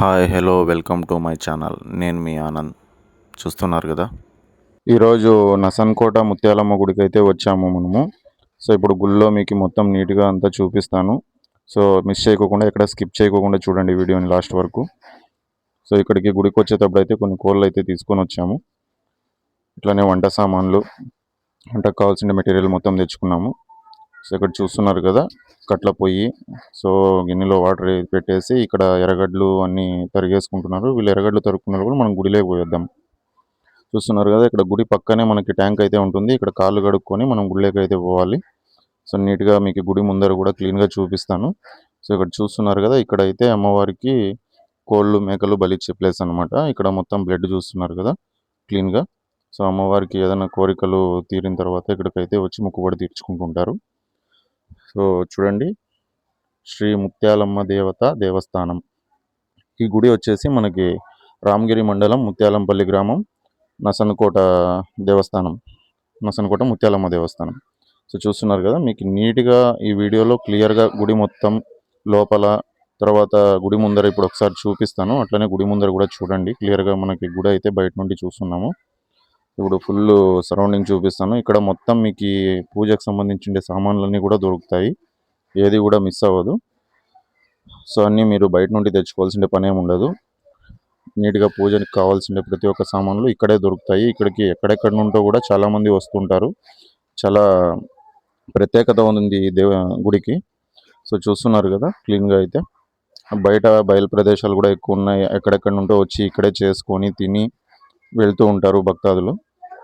Hi hello welcome to my channel. నేను మీ ఆనంద్. చూస్తున్నారు కదా? ఈరోజు నసన్కోట ముత్యాలమ్మ గుడికి అయితే వచ్చాము మనము. సో ఇప్పుడు గుళ్ళో మీకు మొత్తం నీట్గా అంతా చూపిస్తాను. సో మిస్ చేయకోకుండా ఎక్కడ స్కిప్ చేయకోకుండా చూడండి వీడియోని లాస్ట్ వరకు. సో ఇక్కడికి గుడికి వచ్చేటప్పుడు అయితే కొన్ని కోళ్ళు అయితే తీసుకొని వచ్చాము. ఇట్లానే వంట సామాన్లు వంటకు కావాల్సిన మెటీరియల్ మొత్తం తెచ్చుకున్నాము. సో ఇక్కడ చూస్తున్నారు కదా కట్ల పొయ్యి. సో గిన్నెలో వాటర్ పెట్టేసి ఇక్కడ ఎర్రగడ్డలు అన్ని తరిగేసుకుంటున్నారు. వీళ్ళు ఎర్రగడ్డలు తరుక్కున్నారు కూడా మనం గుడిలోకి పోయేద్దాం. చూస్తున్నారు కదా ఇక్కడ గుడి పక్కనే మనకి ట్యాంక్ అయితే ఉంటుంది. ఇక్కడ కాళ్ళు కడుక్కొని మనం గుడిలోకి అయితే పోవాలి. సో నీట్గా మీకు గుడి ముందర కూడా క్లీన్గా చూపిస్తాను. సో ఇక్కడ చూస్తున్నారు కదా ఇక్కడ అయితే అమ్మవారికి కోళ్ళు మేకలు బలిచ్చే ప్లేస్ అనమాట ఇక్కడ మొత్తం బ్లడ్ చూస్తున్నారు కదా క్లీన్గా. సో అమ్మవారికి ఏదైనా కోరికలు తీరిన తర్వాత ఇక్కడికైతే వచ్చి మొక్కుబడి తీర్చుకుంటుంటారు. సో చూడండి. శ్రీ ముత్యాలమ్మ దేవత దేవస్థానం. ఈ గుడి వచ్చేసి మనకి రామగిరి మండలం ముత్యాలంపల్లి గ్రామం నసనకోట దేవస్థానం. నసనకోట ముత్యాలమ్మ దేవస్థానం. సో చూస్తున్నారు కదా మీకు నీట్గా ఈ వీడియోలో క్లియర్గా గుడి మొత్తం లోపల తర్వాత గుడి ముందర ఇప్పుడు ఒకసారి చూపిస్తాను. అట్లనే గుడి ముందర కూడా చూడండి. క్లియర్గా మనకి గుడి అయితే బయట నుండి చూస్తున్నాము. ఇప్పుడు ఫుల్ సరౌండింగ్ చూపిస్తాను. ఇక్కడ మొత్తం మీకు పూజకు సంబంధించిన సామాన్లన్నీ కూడా దొరుకుతాయి. ఏది కూడా మిస్ అవ్వదు. సో అన్నీ మీరు బయట నుండి తెచ్చుకోవాల్సిన పని ఏమి ఉండదు. నీట్గా పూజకి కావాల్సిన ప్రతి ఒక్క సామాన్లు ఇక్కడే దొరుకుతాయి. ఇక్కడికి ఎక్కడెక్కడ నుండో కూడా చాలామంది వస్తుంటారు. చాలా ప్రత్యేకత ఉంది ఈ దేవ గుడికి. సో చూస్తున్నారు కదా క్లీన్గా అయితే. బయట బయలు ప్రదేశాలు కూడా ఎక్కువ ఉన్నాయి. ఎక్కడెక్కడ నుండో వచ్చి ఇక్కడే చేసుకొని తిని వెళ్తూ ఉంటారు భక్తాదులు.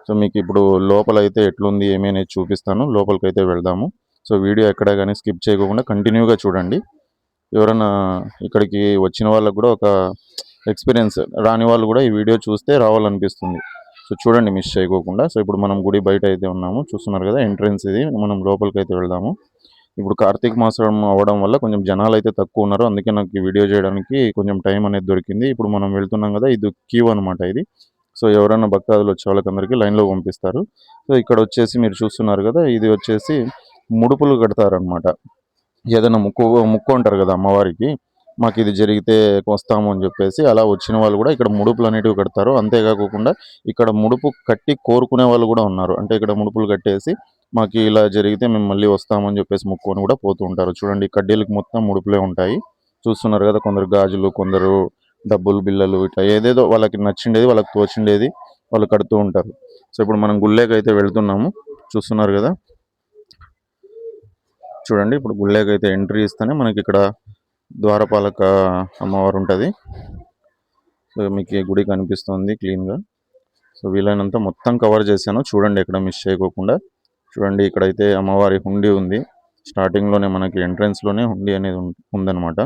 సో మీకు ఇప్పుడు లోపల అయితే ఎట్లుంది ఏమైనా చూపిస్తాను. లోపలికైతే వెళ్దాము. సో వీడియో ఎక్కడ కానీ స్కిప్ చేయకుండా కంటిన్యూగా చూడండి. ఎవరైనా ఇక్కడికి వచ్చిన వాళ్ళకు కూడా ఒక ఎక్స్పీరియన్స్ రాని వాళ్ళు కూడా ఈ వీడియో చూస్తే రావాలనిపిస్తుంది. సో చూడండి మిస్ చేయకోకుండా. సో ఇప్పుడు మనం గుడి బయట అయితే ఉన్నాము. చూస్తున్నారు కదా ఎంట్రన్స్ ఇది. మనం లోపలికి అయితే వెళ్దాము. ఇప్పుడు కార్తీక మాసం అవ్వడం వల్ల కొంచెం జనాలు అయితే తక్కువ ఉన్నారు. అందుకే నాకు ఈ వీడియో చేయడానికి కొంచెం టైం అనేది దొరికింది. ఇప్పుడు మనం వెళ్తున్నాం కదా ఇది క్యూ అనమాట ఇది. సో ఎవరైనా భక్తాదులు వచ్చే వాళ్ళకందరికీ లైన్లో పంపిస్తారు. సో ఇక్కడ వచ్చేసి మీరు చూస్తున్నారు కదా ఇది వచ్చేసి ముడుపులు కడతారనమాట ఏదైనా ముక్కు ముక్కు అంటారు కదా అమ్మవారికి మాకు ఇది జరిగితే వస్తాము అని చెప్పేసి అలా వచ్చిన వాళ్ళు కూడా ఇక్కడ ముడుపులు అనేటివి కడతారు. అంతేకాకుండా ఇక్కడ ముడుపు కట్టి కోరుకునే వాళ్ళు కూడా ఉన్నారు. అంటే ఇక్కడ ముడుపులు కట్టేసి మాకు ఇలా జరిగితే మేము మళ్ళీ వస్తామని చెప్పేసి ముక్కుని కూడా పోతూ ఉంటారు. చూడండి కడ్డీలకు మొత్తం ముడుపులే ఉంటాయి. చూస్తున్నారు కదా కొందరు గాజులు కొందరు డబ్బులు బిల్లలు ఇట్లా ఏదేదో వాళ్ళకి నచ్చిండేది వాళ్ళకి తోచిండేది వాళ్ళు కడుతూ ఉంటారు. సో ఇప్పుడు మనం గుళ్ళేకి అయితే వెళ్తున్నాము. చూస్తున్నారు కదా? చూడండి ఇప్పుడు గుళ్ళేకి అయితే ఎంట్రీ ఇస్తేనే మనకి ఇక్కడ ద్వారపాలక అమ్మవారు ఉంటుంది. సో మీకు గుడి కనిపిస్తుంది క్లీన్గా. సో వీలైనంత మొత్తం కవర్ చేశాను. చూడండి ఎక్కడ మిస్ చేయకోకుండా. చూడండి ఇక్కడైతే అమ్మవారి హుండీ ఉంది. స్టార్టింగ్లోనే మనకి ఎంట్రన్స్లోనే హుండీ అనేది ఉందన్నమాట.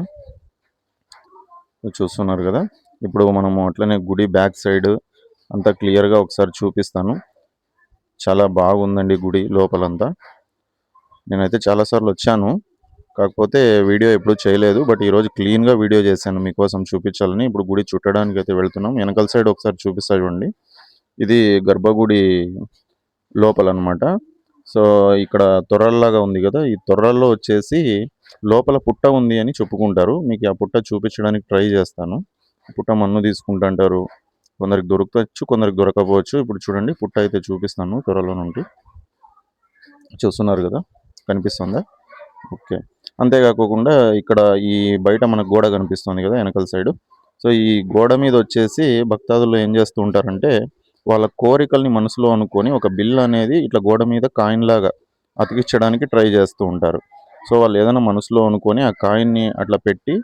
చూస్తున్నారు కదా. ఇప్పుడు మనము అట్లనే గుడి బ్యాక్ సైడ్ అంతా క్లియర్గా ఒకసారి చూపిస్తాను. చాలా బాగుందండి గుడి లోపలంతా. నేనైతే చాలాసార్లు వచ్చాను. కాకపోతే వీడియో ఎప్పుడు చేయలేదు. బట్ ఈరోజు క్లీన్గా వీడియో చేశాను. మీకోసం చూపించాలని ఇప్పుడు గుడి చుట్టడానికి అయితే వెళ్తున్నాం. వెనకాల సైడ్ ఒకసారి చూపిస్తా చూడండి. ఇది గర్భగుడి లోపల సో ఇక్కడ తొర్రల్లాగా ఉంది కదా. ఈ తొర్రల్లో వచ్చేసి లోపల పుట్ట ఉంది అని చెప్పుకుంటారు. మీకు ఆ పుట్ట చూపించడానికి ట్రై చేస్తాను. పుట్ట మన్ను తీసుకుంటుంటారు. కొందరికి దొరకవచ్చు కొందరికి దొరకపోవచ్చు ఇప్పుడు చూడండి పుట్ట అయితే చూపిస్తాను త్వరలో నుండి. చూస్తున్నారు కదా? కనిపిస్తుందా? ఓకే. అంతేకాకుండా ఇక్కడ ఈ బయట మనకు గోడ కనిపిస్తుంది కదా వెనకల సైడ్. సో ఈ గోడ మీద వచ్చేసి భక్తాదులు ఏం చేస్తూ ఉంటారంటే వాళ్ళ కోరికల్ని మనసులో అనుకొని ఒక బిల్ అనేది ఇట్లా గోడ మీద కాయిన్ లాగా అతికించడానికి ట్రై చేస్తూ ఉంటారు. సో వాళ్ళు ఏదైనా మనసులో అనుకొని ఆ కాయిన్ని అట్లా పెట్టి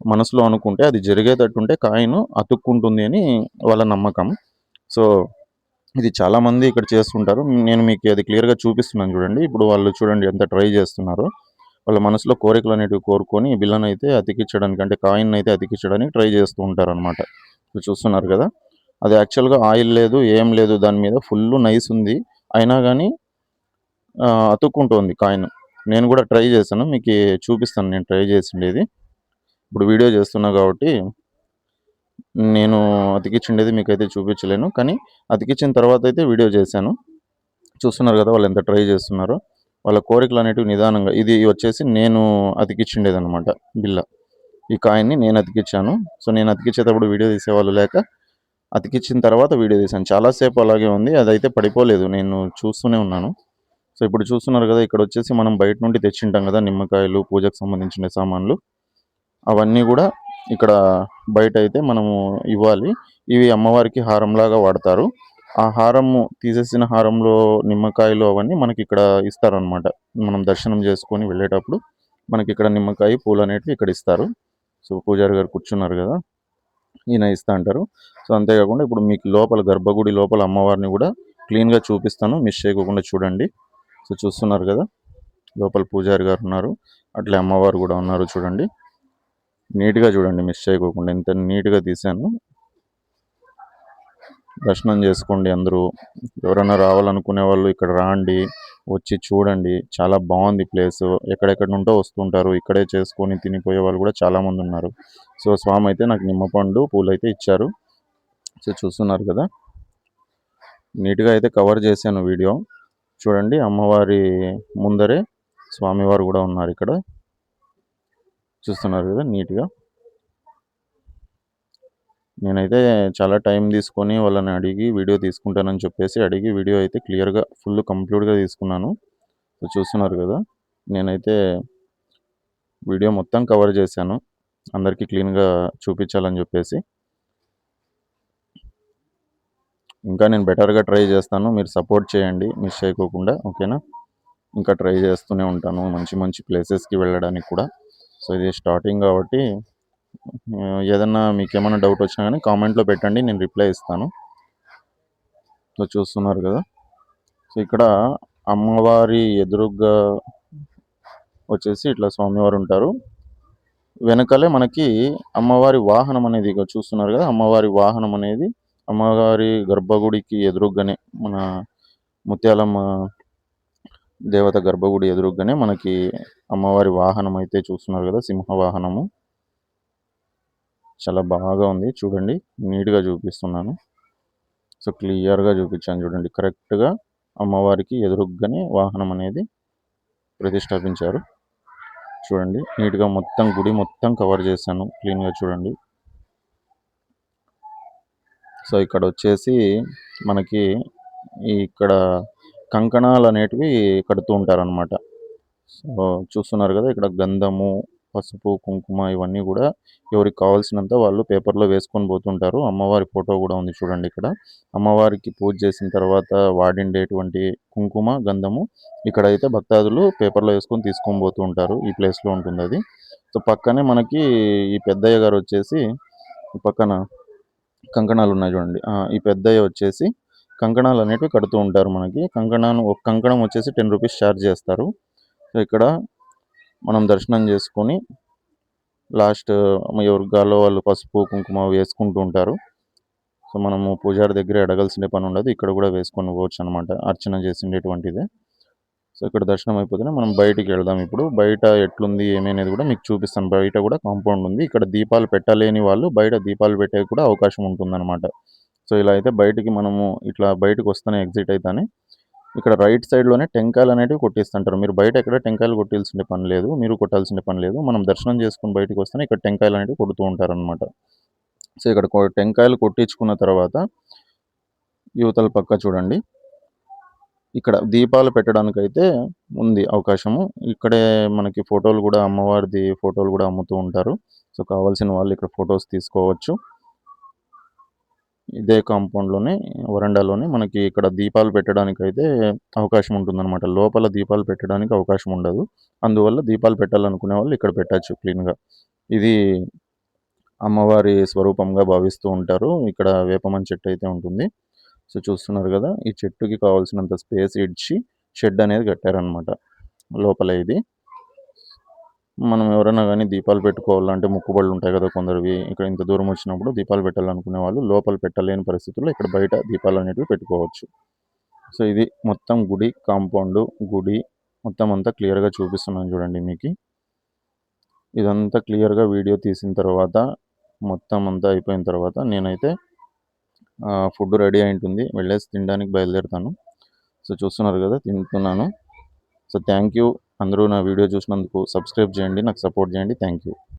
మనసులో అనుకుంటే అది జరిగేటట్టుంటే కాయిన్ అతుక్కుంటుంది అని వాళ్ళ నమ్మకం. సో ఇది చాలా మంది ఇక్కడ చేస్తుంటారు. నేను మీకు అది క్లియర్గా చూపిస్తున్నాను చూడండి. ఇప్పుడు వాళ్ళు చూడండి ఎంత ట్రై చేస్తున్నారు. వాళ్ళ మనసులో కోరికలు అనేటివి కోరుకొని బిల్లను అయితే అతికించడానికి అంటే కాయిన్ అయితే అతికించడానికి ట్రై చేస్తూ ఉంటారు అనమాట చూస్తున్నారు కదా? అది యాక్చువల్గా ఆయిల్ లేదు ఏం లేదు దాని మీద ఫుల్ నైస్ ఉంది. అయినా కానీ అతుక్కుంటుంది కాయిన్. నేను కూడా ట్రై చేశాను. మీకు చూపిస్తాను. నేను ట్రై చేసిండేది. ఇప్పుడు వీడియో చేస్తున్నా కాబట్టి నేను అతికించిండేది మీకు అయితే చూపించలేను. కానీ అతికించిన తర్వాత అయితే వీడియో చేశాను. చూస్తున్నారు కదా వాళ్ళు ఎంత ట్రై చేస్తున్నారో. వాళ్ళ కోరికలు అనేటివి నిదానంగా ఇది వచ్చేసి నేను అతికిచ్చిండేది అనమాట బిల్ల. ఈ కాయిన్ని నేను అతికిచ్చాను. సో నేను అతికిచ్చేటప్పుడు వీడియో తీసేవాళ్ళు లేక అతికిచ్చిన తర్వాత వీడియో తీశాను. చాలాసేపు అలాగే ఉంది. అదైతే పడిపోలేదు. నేను చూస్తూనే ఉన్నాను. సో ఇప్పుడు చూస్తున్నారు కదా ఇక్కడ వచ్చేసి మనం బయట నుండి తెచ్చింటాం కదా నిమ్మకాయలు పూజకు సంబంధించిన సామాన్లు. అవన్నీ కూడా ఇక్కడ బయట అయితే మనము ఇవ్వాలి. ఇవి అమ్మవారికి హారంలాగా వాడతారు. ఆ హారము తీసేసిన హారంలో నిమ్మకాయలు అవన్నీ మనకి ఇక్కడ ఇస్తారనమాట మనం దర్శనం చేసుకొని వెళ్ళేటప్పుడు మనకి ఇక్కడ నిమ్మకాయ పూలు అనేటివి ఇక్కడ ఇస్తారు. సో పూజారి గారు కూర్చున్నారు కదా ఈయన ఇస్తా అంటారు. సో అంతేకాకుండా ఇప్పుడు మీకు లోపల గర్భగుడి లోపల అమ్మవారిని కూడా క్లీన్గా చూపిస్తాను. మిస్ చేయకుండా చూడండి. సో చూస్తున్నారు కదా లోపల పూజారి గారు ఉన్నారు అట్లే అమ్మవారు కూడా ఉన్నారు చూడండి. నీట్గా చూడండి మిస్ చేయకోకుండా ఎంత నీట్గా తీశాను. దర్శనం చేసుకోండి అందరూ. ఎవరైనా రావాలనుకునే వాళ్ళు ఇక్కడ రాండి వచ్చి చూడండి. చాలా బాగుంది ప్లేస్. ఎక్కడెక్కడ నుంటో వస్తుంటారు ఇక్కడే చేసుకొని తినిపోయే వాళ్ళు కూడా చాలామంది ఉన్నారు. సో స్వామి అయితే నాకు నిమ్మపండు పూలు అయితే ఇచ్చారు. సో చూస్తున్నారు కదా. నీట్గా అయితే కవర్ చేశాను వీడియో. చూడండి అమ్మవారి ముందరే స్వామివారు కూడా ఉన్నారు ఇక్కడ. చూస్తున్నారు కదా నీట్గా. నేనైతే చాలా టైం తీసుకొని వాళ్ళని అడిగి వీడియో తీసుకుంటానని చెప్పేసి అడిగి వీడియో అయితే క్లియర్గా ఫుల్ కంప్లీట్గా తీసుకున్నాను. చూస్తున్నారు కదా నేనైతే వీడియో మొత్తం కవర్ చేశాను. అందరికీ క్లీన్గా చూపించాలని చెప్పేసి. ఇంకా నేను బెటర్గా ట్రై చేస్తాను. మీరు సపోర్ట్ చేయండి. మిస్ చేయకోకుండా ఓకేనా? ఇంకా ట్రై చేస్తూనే ఉంటాను. మంచి మంచి ప్లేసెస్కి వెళ్ళడానికి కూడా. సో ఇది స్టార్టింగ్ కాబట్టి ఏదన్నా మీకు ఏమైనా డౌట్ వచ్చినా కానీ కామెంట్లో పెట్టండి. నేను రిప్లై ఇస్తాను. సో చూస్తున్నారు కదా? సో ఇక్కడ అమ్మవారి ఎదురుగ్గా వచ్చేసి ఇట్లా స్వామివారు ఉంటారు. వెనకలే మనకి అమ్మవారి వాహనం అనేది ఇక చూస్తున్నారు కదా? అమ్మవారి వాహనం అనేది అమ్మవారి గర్భగుడికి ఎదురుగ్గానే మన ముత్యాలమ్మ దేవత గర్భగుడి ఎదురుగ్గానే మనకి అమ్మవారి వాహనం అయితే చూస్తున్నారు కదా సింహ వాహనము. చాలా బాగా ఉంది చూడండి. నీట్గా చూపిస్తున్నాను. సో క్లియర్గా చూపించాను చూడండి. కరెక్ట్గా అమ్మవారికి ఎదురుగ్గానే వాహనం అనేది ప్రతిష్టాపించారు. చూడండి నీట్గా మొత్తం గుడి మొత్తం కవర్ చేశాను. క్లీన్గా చూడండి. సో ఇక్కడ వచ్చేసి మనకి ఇక్కడ కంకణాలు అనేటివి కడుతూ ఉంటారనమాట సో చూస్తున్నారు కదా ఇక్కడ గంధము పసుపు కుంకుమ ఇవన్నీ కూడా ఎవరికి కావాల్సినంత వాళ్ళు పేపర్లో వేసుకొని పోతుంటారు. అమ్మవారి ఫోటో కూడా ఉంది చూడండి ఇక్కడ. అమ్మవారికి పూజ చేసిన తర్వాత వాడిండేటువంటి కుంకుమ గంధము ఇక్కడ అయితే భక్తాదులు పేపర్లో వేసుకొని తీసుకొని పోతూ ఉంటారు. ఈ ప్లేస్లో ఉంటుంది అది సో పక్కనే మనకి ఈ పెద్దయ్య గారు వచ్చేసి పక్కన కంకణాలు ఉన్నాయి చూడండి ఈ పెద్దయ్య వచ్చేసి కంకణాలు అనేటివి కడుతూ ఉంటారు మనకి. కంకణాన్ని ఒక కంకణం వచ్చేసి టెన్ రూపీస్ ఛార్జ్ చేస్తారు. సో ఇక్కడ మనం దర్శనం చేసుకొని లాస్ట్ ఎవరి గాలో వాళ్ళు పసుపు కుంకుమ వేసుకుంటూ ఉంటారు. సో మనము పూజారి దగ్గర అడగాల్సిన పని ఉండదు ఇక్కడ కూడా వేసుకొని పోవచ్చు అనమాట అర్చన చేసిండేటువంటిదే. సో ఇక్కడ దర్శనం అయిపోతేనే మనం బయటికి వెళ్దాం. ఇప్పుడు బయట ఎట్లుంది ఏమనేది కూడా మీకు చూపిస్తాను. బయట కూడా కాంపౌండ్ ఉంది. ఇక్కడ దీపాలు పెట్టలేని వాళ్ళు బయట దీపాలు పెట్టే కూడా అవకాశం ఉంటుందన్నమాట. సో ఇలా అయితే బయటికి మనము ఇట్లా బయటకు వస్తేనే ఎగ్జిట్ అయితేనే ఇక్కడ రైట్ సైడ్లోనే టెంకాయలు అనేవి కొట్టిస్తుంటారు. మీరు బయట ఎక్కడ టెంకాయలు కొట్టాల్సిన పని లేదు మీరు కొట్టాల్సిన పని లేదు. మనం దర్శనం చేసుకుని బయటకు వస్తేనే ఇక్కడ టెంకాయలు అనేవి కొడుతూ ఉంటారనమాట సో ఇక్కడ టెంకాయలు కొట్టించుకున్న తర్వాత యువతల పక్క చూడండి. ఇక్కడ దీపాలు పెట్టడానికి అయితే ఉంది అవకాశము. ఇక్కడే మనకి ఫోటోలు కూడా అమ్మవారిది ఫోటోలు కూడా అమ్ముతూ ఉంటారు. సో కావాల్సిన వాళ్ళు ఇక్కడ ఫొటోస్ తీసుకోవచ్చు. ఇదే కాంపౌండ్లోనే వరండాలోనే మనకి ఇక్కడ దీపాలు పెట్టడానికి అయితే అవకాశం ఉంటుందన్నమాట. లోపల దీపాలు పెట్టడానికి అవకాశం ఉండదు. అందువల్ల దీపాలు పెట్టాలనుకునే వాళ్ళు ఇక్కడ పెట్టచ్చు క్లీన్గా. ఇది అమ్మవారి స్వరూపంగా భావిస్తూ ఉంటారు. ఇక్కడ వేపమని చెట్టు అయితే ఉంటుంది. సో చూస్తున్నారు కదా ఈ చెట్టుకి కావాల్సినంత స్పేస్ ఇడ్చి షెడ్ అనేది కట్టారనమాట లోపల ఇది. మనం ఎవరైనా కానీ దీపాలు పెట్టుకోవాలంటే ముక్కుబడులు ఉంటాయి కదా కొందరివి. ఇక్కడ ఇంత దూరం వచ్చినప్పుడు దీపాలు పెట్టాలనుకునే వాళ్ళు లోపల పెట్టలేని పరిస్థితుల్లో ఇక్కడ బయట దీపాలు అనేటివి పెట్టుకోవచ్చు. సో ఇది మొత్తం గుడి కాంపౌండ్ గుడి మొత్తం అంతా క్లియర్గా చూపిస్తున్నాను చూడండి మీకు. ఇదంతా క్లియర్గా వీడియో తీసిన తర్వాత మొత్తం అంతా అయిపోయిన తర్వాత నేనైతే ఫుడ్ రెడీ అయి ఉంటుంది వెళ్ళేసి తినడానికి బయలుదేరుతాను. సో చూస్తున్నారు కదా తింటున్నాను. So thank you. అందరూ నా వీడియో చూసినందుకు సబ్స్క్రైబ్ చేయండి. నాకు సపోర్ట్ చేయండి. Thank you.